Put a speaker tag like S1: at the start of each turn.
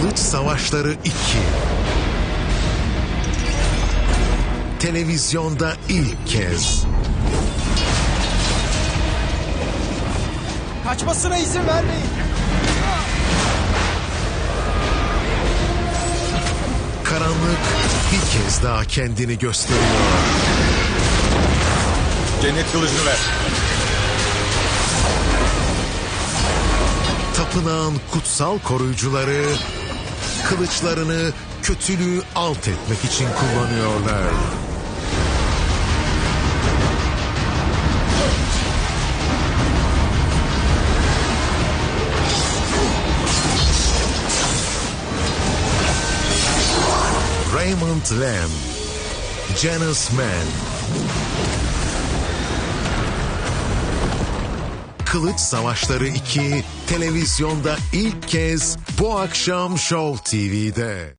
S1: Kılıç Savaşları 2 Televizyonda ilk kez
S2: Kaçmasına izin vermeyin.
S1: karanlık bir kez daha kendini gösteriyor.
S3: Cennet kılıcını ver.
S1: Tapınağın kutsal koruyucuları kılıçlarını kötülüğü alt etmek için kullanıyorlar. Raymond Lamb, Janus Man, Kılıç Savaşları 2 televizyonda ilk kez bu akşam Show TV'de.